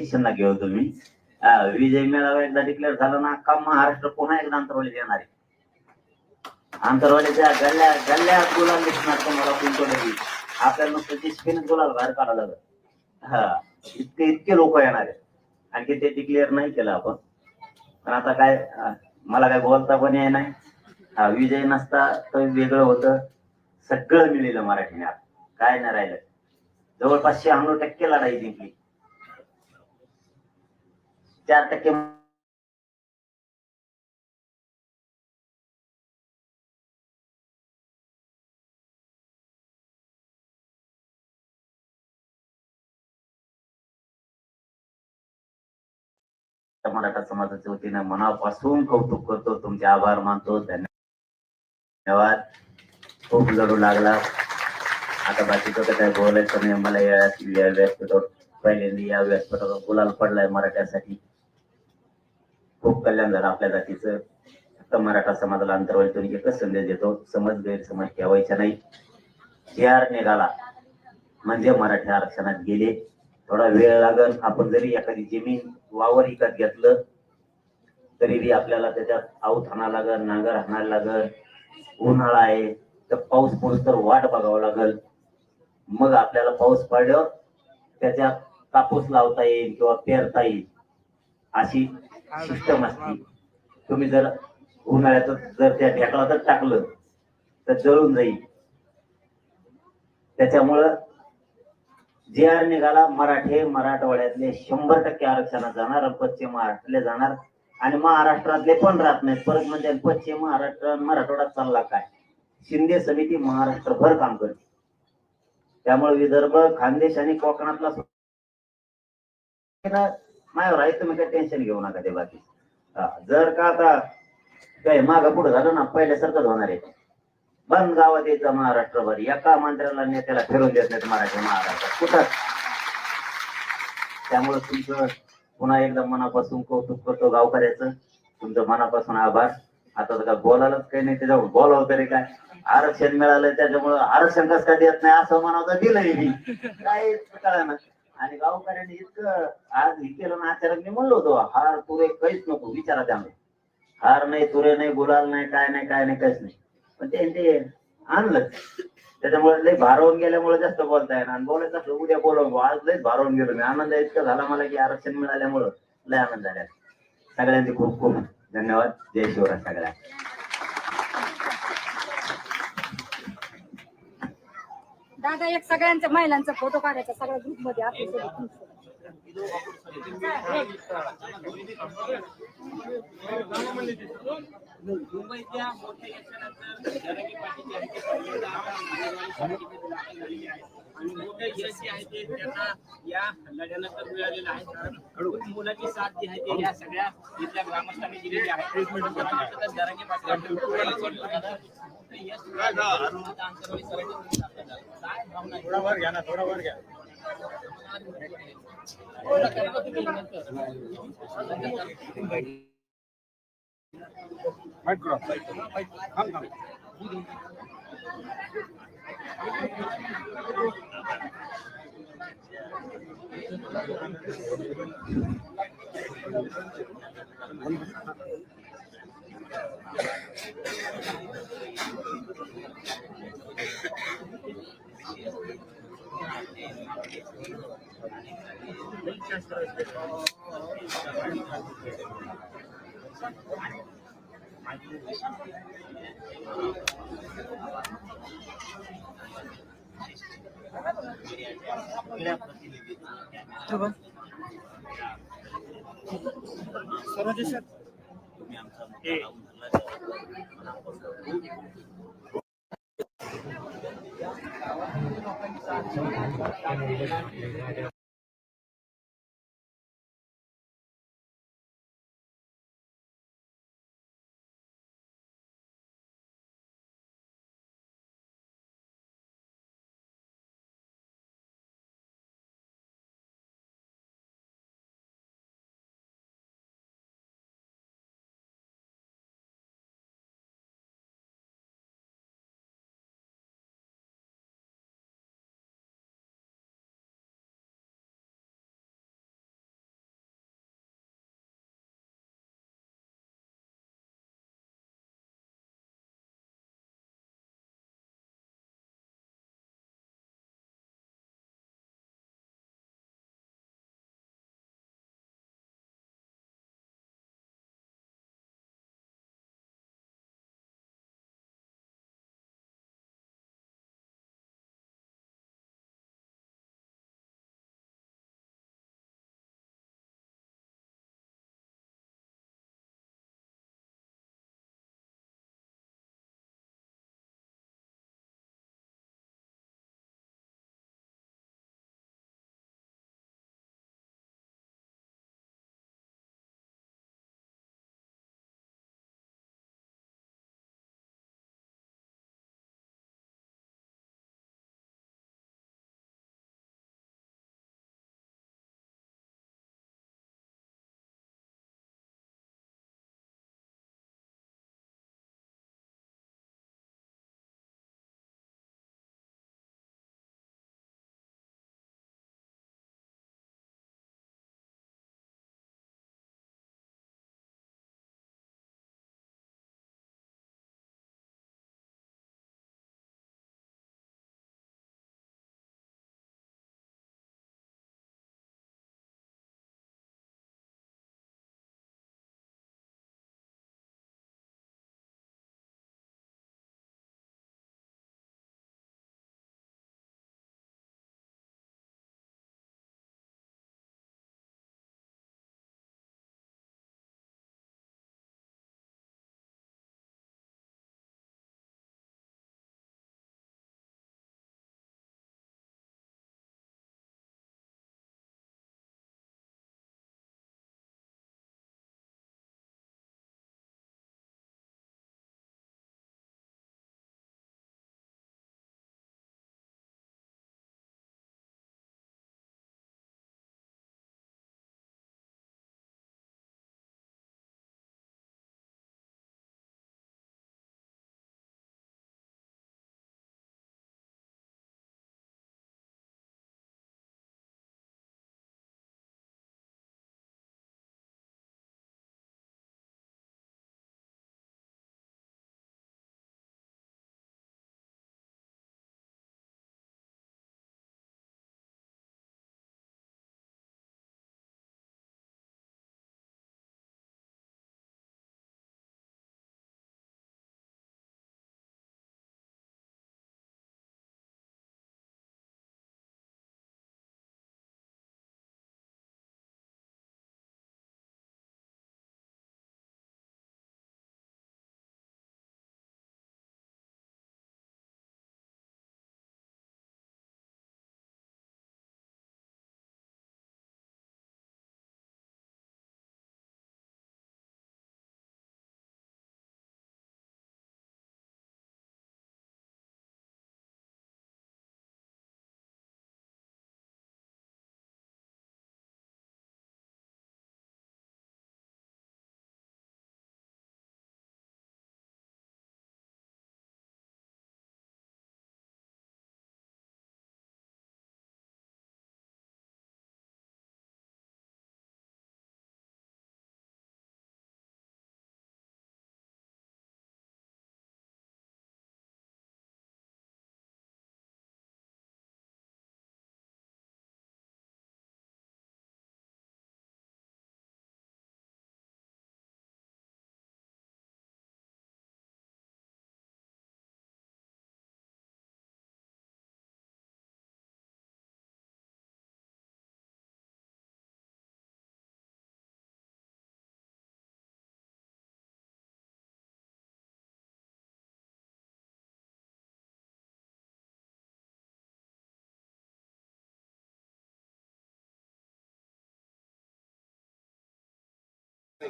Tension घेऊ तुम्ही. विजय मेळावा एकदा डिक्लेअर झाला ना अख्खा महाराष्ट्र पुन्हा एकदा अंतरवालीत येणार आहे? अंतरवालीच्या गल्ल्या गल्ल्या गुलाल दिसणार तुम्हाला पिंटोली आपल्याला नुसतं ते स्पिन गुलाल बाहेर काढावं लागत हा इतके इतके लोक येणार आहेत. आणखी ते डिक्लेअर नाही केलं आपण. पण आता काय मला काय बोलता पण ये नाही हा विजय नसता तर वेगळं होतं. सगळं मिळेलं मराठीने. आता. काय नाही राहिलं. जवळपास शहाण्णव टक्के लढाई जिंकली. चार टक्के मराठा समाजाच्या वतीने मनापासून कौतुक करतो. तुमचे आभार मानतो. धन्यवाद. खूप लढू लागला. आता बाकीचं काय बोलायचं नाही. मला या व्यासपीठावर पहिल्यांदा या व्यासपीठावर बोलायला पडलाय मराठ्यासाठी. खूप कल्याण झालं आपल्या जातीचं. फक्त मराठा समाजाला अंतर्वालीतून एकच संदेश देतो समज गैरसमज ठेवायचा नाही. जे आर निघाला म्हणजे मराठी आरक्षणात गेले. थोडा वेळ लागल आपण जरी एखादी जमीन वावर विकत घेतलं तरी बी आपल्याला त्याच्यात आऊत हाणा लागल नांगर हाणायला लागल. उन्हाळा आहे तर पाऊस पडूस तर वाट बघावं लागल. मग आपल्याला पाऊस पडल्यावर त्याच्यात कापूस लावता येईल किंवा पेरता येईल. अशी सिस्टम असते तुम्ही जर उन्हाळ्यात जर त्या ढेकळातच टाकलं तर जळून जाईल. त्याच्यामुळं जे आर निघाला मराठे मराठवाड्यातले शंभर टक्के आरक्षणात जाणार पश्चिम महाराष्ट्रातले जाणार. आणि महाराष्ट्रातले पण राहत नाहीत. परत म्हणजे पश्चिम महाराष्ट्र आणि मराठवाड्यात चालला काय? शिंदे समिती महाराष्ट्रभर काम करते. त्यामुळे विदर्भ खानदेश आणि कोकणातला माझ्यावर आहे तुम्ही काही टेन्शन घेऊ नका ते बाकी. जर का आता काय माग पुढे झालं ना पहिल्यासारखंच होणार आहे. बंद गावात यायचं महाराष्ट्रभर. एका मंत्र्याला नेत्याला फिरून देत नाहीत मराठी महाराष्ट्रात कुठं? त्यामुळे तुमचं पुन्हा एकदा मनापासून कौतुक करतो गावकऱ्याचं. तुमचं मनापासून आभार. आता तर काय बोलायलाच काही नाही त्याच्यावर बोलावं तरी काय? आरक्षण मिळालं त्याच्यामुळं आरक्षण कसं काय देत नाही असं म्हणावं दिलंय मी. काय ना आणि गावकऱ्यांनी इतकं आज हे केलं ना आचार्य मी म्हणलो होतो हार तुरे काहीच नको विचारा त्यामुळे हार नाही तुरे नाही गुलाल नाही काय नाही काय नाही काहीच नाही. पण ते ते आणलं. त्याच्यामुळे लय भारावून गेल्यामुळे जास्त बोलता येणार आणि बोलायचं असलं उद्या बोलव आज लय भारावून गेलो मी. आनंद इतका झाला मला की आरक्षण मिळाल्यामुळं लय आनंद झाला. सगळ्यांचे खूप खूप धन्यवाद. जय शिवराज सगळ्या दादा एक सगळ्यांच्या महिलांचा फोटो काढायचा सगळ्या ग्रुपमध्ये आपल्या मोठ्या यशानंतर पाटील यांचे आणि यश जे आहे ते त्यांना या लढ्यानंतर मिळालेलं आहे कारण मुलाची साथ जी आहे ते या सगळ्या इथल्या ग्रामस्थांनी दिलेली आहे पाटील थोडावर घ्या ना थोडावर घ्या फाईट करा fight Thank you. Tamam. Sonra ceset. Evet. คุณก็เป็นสัตว์สัตว์ก็ได้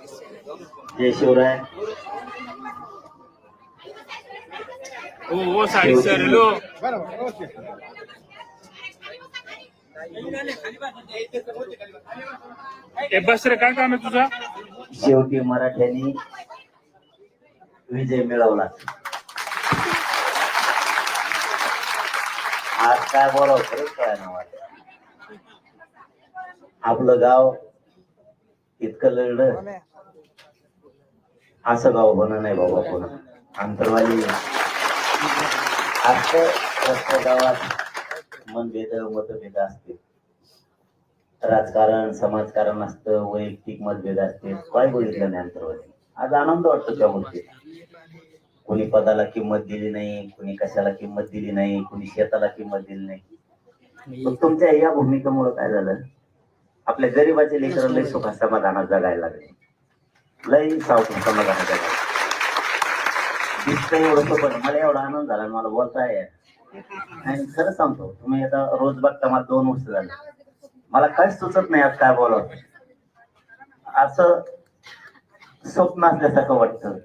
जय शिवराय हो। हो साडी सर लो। बरोबर ओके ए बस रे काय काम आहे तुझं? शेवटी मराठ्यांनी विजय मिळवला. आज काय बोलावं खरंच काय ना आपलं गाव इतकं लढलं. असं गाव बन नाही बाबा पुन्हा अंतरवाली असं गावात मनभेद मतभेद असते राजकारण समाजकारण असतं वैयक्तिक मतभेद असते काय बघितलं नाही अंतर्वादी आज आनंद वाटतो त्या गोष्टी कोणी पदाला किंमत दिली नाही कोणी कशाला किंमत दिली नाही कोणी शेताला किंमत दिली नाही. पण तुमच्या या भूमिकेमुळे काय झालं? आपल्या गरीबाचे लेकर लय सुखा समाधानात जगायला लागले. लय सावसून समजा जगायला दिसतं एवढं पण मला एवढा आनंद झाला मला बोलता येत आणि खरं सांगतो तुम्ही आता रोज बघता मला दोन वर्ष झाले. मला काहीच सुचत नाही आज काय बोलावं. असं स्वप्न असल्यासारखं वाटतं.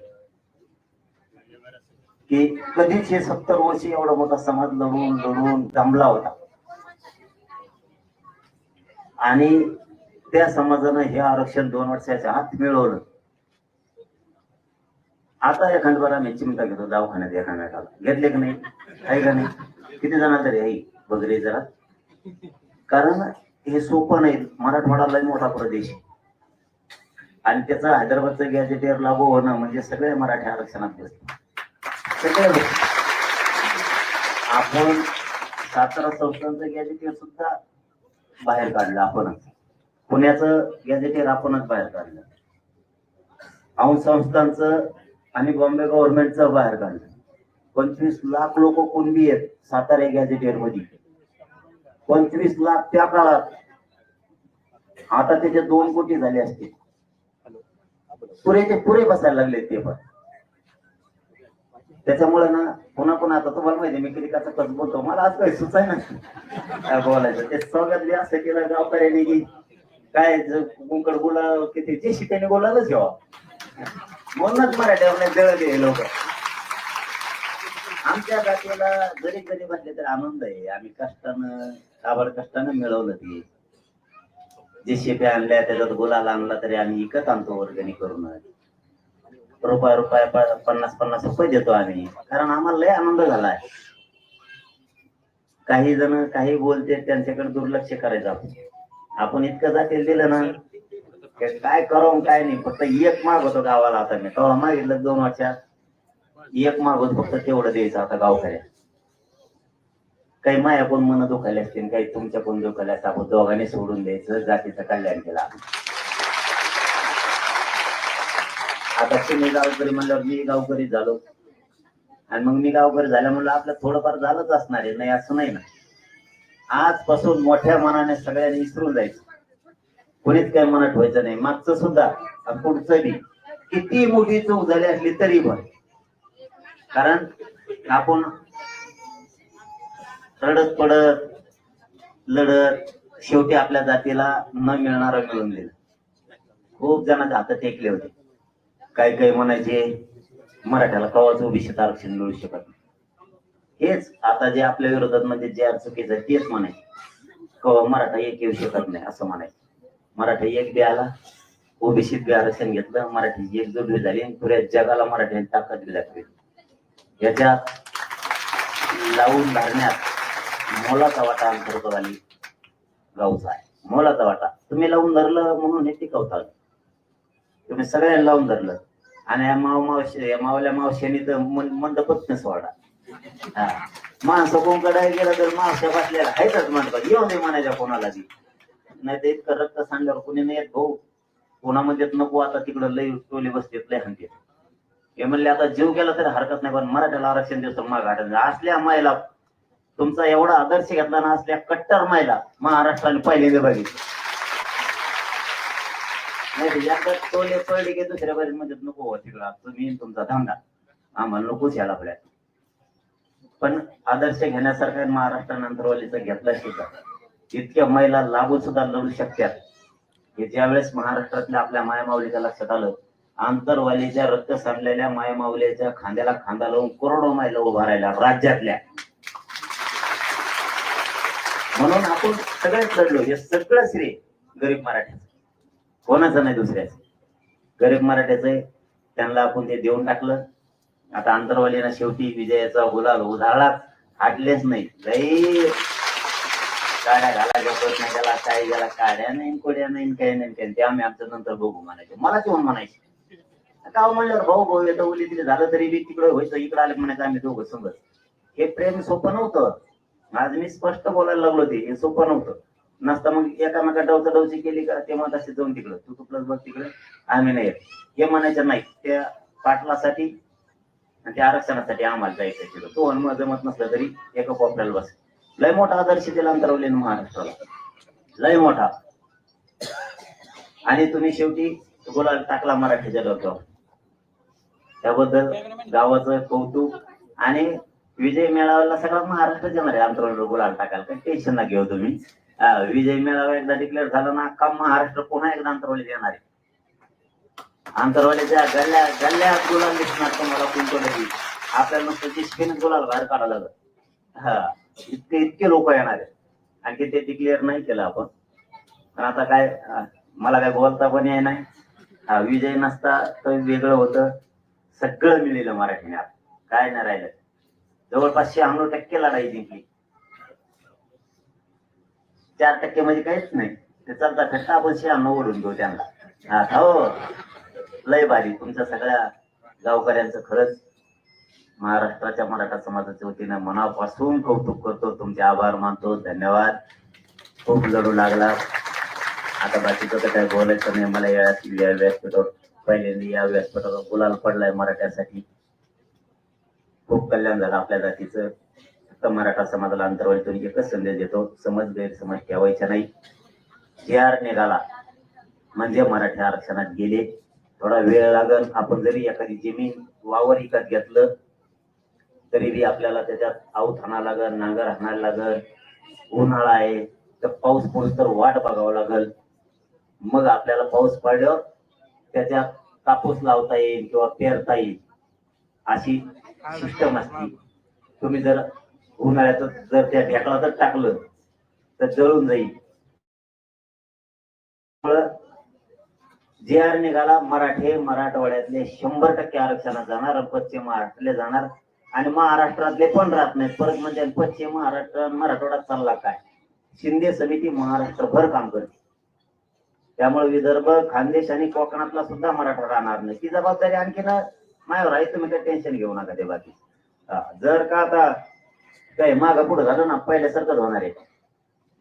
की कधीच हे सत्तर वर्षी एवढा मोठा समाज लढून लढून जमला होता. आणि त्या समाजानं हे आरक्षण दोन वर्षाच्या आत मिळवलं. आता एखाद बरा मी चिमटा घेतो दवाखान्यात एखाद्या घेतले की नाही? आहे का नाही? किती जणांना तरी आई वगैरे जरा. कारण हे सोपं नाही. मराठवाडा लय मोठा प्रदेश आहे. आणि त्याचा हैदराबादचं गॅजेटेअर लागू होणं म्हणजे सगळे मराठी आरक्षणात बसले सगळे आपण सातारा संस्थांचं गॅजेटेअर सुद्धा बाहेर काढलं आपणच. पुण्याचं गॅजेटेअर आपणच बाहेर काढलं. औंध संस्थांचं आणि बॉम्बे गव्हर्नमेंटचं बाहेर काढलं. पंचवीस लाख लोक कुणबी आहेत सातारा गॅजेटियरमध्ये. पंचवीस लाख त्या काळात. आता त्याचे दोन कोटी झाले असते. पुरेचे पुरे बसायला लागले ते पण. त्याच्यामुळे ना पुन्हा पुन्हा आता तुम्हाला माहिती मी कधी कसं कसं बोलतो. मला आज काही सुचाय ना काय बोलायचं? ते सगळ्यात असं केलं गावकऱ्याने की काय कुंकड बोला किती जे शिकायने बोलायलाच घ्यावा. म्हणूनच मराठ्यावर जळले लोक आमच्या जातीला जरी कधी बसले तर आनंद आहे. आम्ही कष्टानं काबड कष्टानं मिळवलं ते. जे शेप्या आणल्या त्याच्यात गुलाल आणला तरी आम्ही विकत आणतो वर्गणी करून. रुपया रुपया पन्नास पन्नास रुपये देतो आम्ही. कारण आम्हाला लय आनंद झालाय काही जण काही बोलते त्यांच्याकडे दुर्लक्ष करायचं. आपण आपण इतकं जातील दिलं ना की काय करावं काय नाही फक्त एक माग होतो गावाला आता मी. तेव्हा मागितलं दोन वर्षात. एक माग होत फक्त तेवढं द्यायचं आता गावकऱ्या. काही माया कोण मन दुखायला असतील काही तुमच्या कोण दुखायला असतात आपण दोघांनी सोडून द्यायचं जातीचं कल्याण केलं आता तुम्ही गावकरी म्हणल्यावर मी गावकरी झालो. आणि मग मी गावकरी झाल्या म्हणलं आपलं थोडंफार झालंच असणार आहे नाही असं नाही ना. आजपासून मोठ्या मनाने सगळ्यांनी विसरून जायचं. कोणीच काही मनात ठेवायचं नाही. मागचं सुद्धा पुढचं बी किती मोठी चूक झाली असली तरी पण. कारण आपण रडत पडत लढत शेवटी आपल्या जातीला न मिळणारा मिळून दिलं. खूप जणांच्या हातात टेकले होते. काही काही म्हणायचे मराठ्याला कवाच ओबीसीत आरक्षण मिळू शकत नाही. हेच आता जे आपल्या विरोधात म्हणजे जे चुकीचं तेच म्हणायचे. कवा मराठा एक येऊ शकत नाही असं म्हणायचं. मराठा एक बी आला ओबीसीत बी आरक्षण घेतलं मराठी एकजूट बी झाली आणि पुऱ्या जगाला मराठ्यांनी ताकद बी दाखवली. याच्यात लावून धरण्यात मोलाचा वाटा अंतर्गत गावचा आहे. मोलाचा वाटा. तुम्ही लावून धरलं म्हणून हे टिकवतात तुम्ही सगळ्यांना लावून धरलं. आणि या माव मावशी या मावल्या मावश्यानी तर मन- मंडपच नसवाडा सोडा हा. माणसं कोणकडे गेला तर मावश्या बसलेला आहेतच मंडपात. येऊन दे म्हणायच्या कोणाला ती नाही तर इतकं रक्त सांगल्यावर कोणी नाही येत भाऊ. कोणामध्ये नको आता तिकडं लय टोले बसतेत लय हंते हे म्हणले आता जीव गेला तरी हरकत नाही पण मराठ्याला आरक्षण देतो माग असल्या मायला तुमचा एवढा आदर्श घेतला ना असल्या कट्टर मायला महाराष्ट्राने पहिल्यांदा बघितलं. नाही एकदा टोले पडले की दुसऱ्या बाजू मध्ये नको हो तिकडं तुम्ही तुमचा धंदा. आम्हाला नकोच यायला आपल्या पण आदर्श घेण्यासारखा महाराष्ट्रानंतर वालीचा घेतला शिका इतक्या महिला लागून सुद्धा लढू शकतात हे ज्यावेळेस महाराष्ट्रातल्या आपल्या मायामावलीच्या लक्षात आलं आंतरवालीच्या रक्त सांडलेल्या मायामावलीच्या खांद्याला खांदा लावून करोडो महिला उभा राहिल्या राज्यातल्या. म्हणून आपण सगळेच लढलो हे सगळं श्री गरीब मराठ्याचं. कोणाचं नाही दुसऱ्याचं. गरीब मराठ्याचं आहे त्यांना आपण ते देऊन टाकलं. आता आंतरवालीनं शेवटी विजयाचा गुलाल उधाळाच हाटलेच नाही. लई गाड्या घाला जपत नाही त्याला काय त्याला काड्या नाही कोड्या नाही काही नाही काही ते आम्ही आमचं नंतर बघू म्हणायचे. मला किंवा म्हणायचे. का म्हणल्यावर भाऊ भाऊ येतं उली तिथे झालं तरी बी तिकडे व्हायचं इकडे आले म्हणायचं आम्ही दोघं समज. हे प्रेम सोपं नव्हतं. आज मी स्पष्ट बोलायला लागलो ते हे सोपं नव्हतं. नसता मग एकामेका डवचा डवची केली का ते मग असे जाऊन तिकडं तू तू बघ तिकडे आम्ही नाही येत. हे म्हणायचं नाही. त्या पाटलासाठी आणि त्या आरक्षणासाठी आम्हाला जायचं तिथं. तो हनुमान जमत नसलं तरी एका कोपऱ्याला बस. लय मोठा आदर्श दिला अंतरवले महाराष्ट्राला. लय मोठा. आणि तुम्ही शेवटी गुलाल टाकला मराठीच्या डोक्यावर. त्याबद्दल गावाचं कौतुक आणि विजय मेळाव्याला सगळा महाराष्ट्र येणार आहे अंतरावर गुलाल टाकायला काही टेन्शन ना घेऊ तुम्ही. विजय मेळावा एकदा डिक्लेअर झाला ना का महाराष्ट्र पुन्हा एकदा अंतरवलीत येणार आहे? अंतरवालीच्या गल्ल्या गल्ल्यात गुलाल दिसणार तुम्हाला कोणतं आपल्याला नुसतं जिस्कीने गुलाल बाहेर काढायला लागत हा. इतके इतके लोक येणार आहेत. आणखी ते डिक्लेअर नाही केलं आपण. पण आता काय मला काय बोलता पण ये नाही हा विजय नसता तर वेगळं होतं. सगळं मिळेल मराठीने काय नाही राहिलं. जवळपास शहाण्णव टक्के लढाई जिंकली. चार टक्के म्हणजे काहीच नाही. ते चालता फिरता आपण शहाण्णव ओढून घेऊ त्यांना. हो. लय भारी. तुमच्या सगळ्या गावकऱ्यांचं खरंच महाराष्ट्राच्या मराठा समाजाच्या वतीने मनापासून कौतुक करतो. तुमचे आभार मानतो. धन्यवाद. खूप लढू लागला. आता बाकीचं तर काय बोलायचं नाही. मला या या व्यासपीठावर पहिल्यांदा या व्यासपीठावर बोलायला पडलाय मराठ्यासाठी. खूप कल्याण झालं आपल्या जातीचं. फक्त मराठा समाजाला अंतर्वालीतून एकच संदेश देतो. समज गैरसमज ठेवायचा नाही. जे आर निघाला. म्हणजे मराठी आरक्षणात गेले. थोडा वेळ लागल. आपण जरी एखादी जमीन वावर विकत घेतलं तरी बी आपल्याला त्याच्यात आऊत हाणा लागल नांगर हाणायला लागल उन्हाळा आहे तर पाऊस पडूस तर वाट बघावं लागल. मग आपल्याला पाऊस पडल्यावर त्याच्यात कापूस लावता येईल किंवा पेरता येईल अशी सिस्टम असते. तुम्ही जर उन्हाळ्यात जर त्या ढेकळा जर टाकलं तर जळून जाईल. जे आर निघाला मराठे मराठवाड्यातले शंभर टक्के आरक्षणात जाणार पश्चिम महाराष्ट्रातले जाणार. आणि महाराष्ट्रातले पण राहत नाहीत. परत म्हणजे पश्चिम महाराष्ट्र आणि चालला काय? शिंदे समिती महाराष्ट्रभर काम करते. त्यामुळे विदर्भ खानदेश आणि कोकणातला सुद्धा मराठा राहणार नाही. ती जबाबदारी आणखीन मायावर आहे तुम्ही काय टेन्शन घेऊ नका ते बाकी. जर का आता काय माग पुढे झालं ना पहिल्यासारखंच होणार आहे.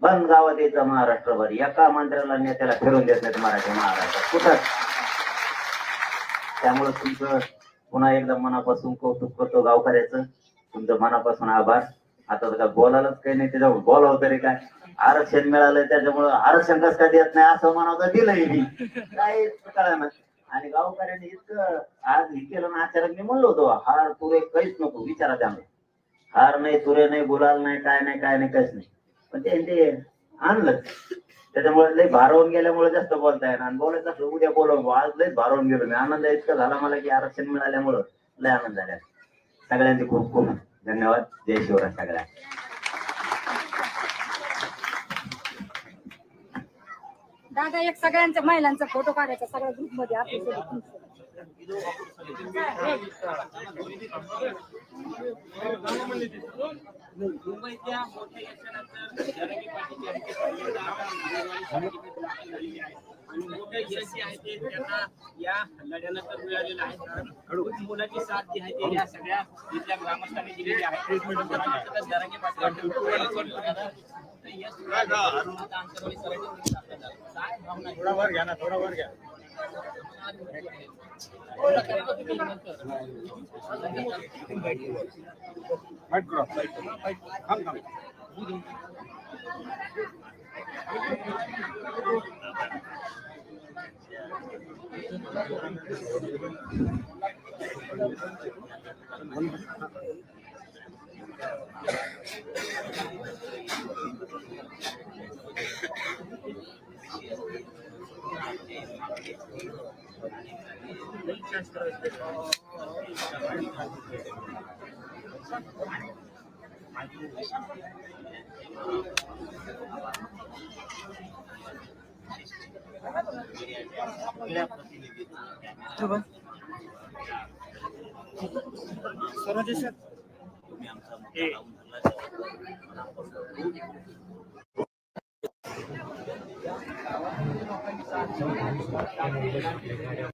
बंद गावात यायचं महाराष्ट्रभर. एका मंत्र्याला नेत्याला फिरून देत नाहीत मराठी महाराष्ट्रात कुठं? त्यामुळे तुमचं पुन्हा एकदा मनापासून कौतुक करतो गावकऱ्याचं. तुमचं मनापासून आभार. आता तर बोलायलाच काही नाही त्याच्यावर बोलावं तरी काय? आरक्षण मिळालं त्याच्यामुळं आरक्षण कसं काय देत नाही असं म्हणावं दिलंय मी. काय कळलं आणि गावकऱ्यांनी इतकं आज हे केलं ना आचार्य मी म्हणलो होतो हार तुरे काहीच नको विचारा त्यामुळे हार नाही तुरे नाही गुलाल नाही काय नाही काय नाही काहीच नाही. पण त्यांनी ते आणलं. त्याच्यामुळे लय भारावून गेल्यामुळे जास्त बोलता येणार. आणि बोलायचं असलं उद्या बोलव आज लय भारावून गेलो मी. आनंद इतका झाला मला की आरक्षण मिळाल्यामुळं लय आनंद झाला. सगळ्यांचे खूप खूप धन्यवाद. जय शिवराय सगळ्या दादा एक सगळ्यांच्या महिलांचा फोटो काढायचा सगळ्या ग्रुपमध्ये आपल्यासोबत मोठ्या यशानंतर पाटील यांचे झालेली आहे. आणि मोठे यश जे आहे ते त्यांना या लढ्यानंतर मिळालेलं आहे मुलाची साथ जी आहे ते या सगळ्या इथल्या ग्रामस्थांनी दिलेली आहे पाटील थोडा वर घ्या ना थोडा वर घ्या White crop. Come, come. आमचा मोठा लावून धरला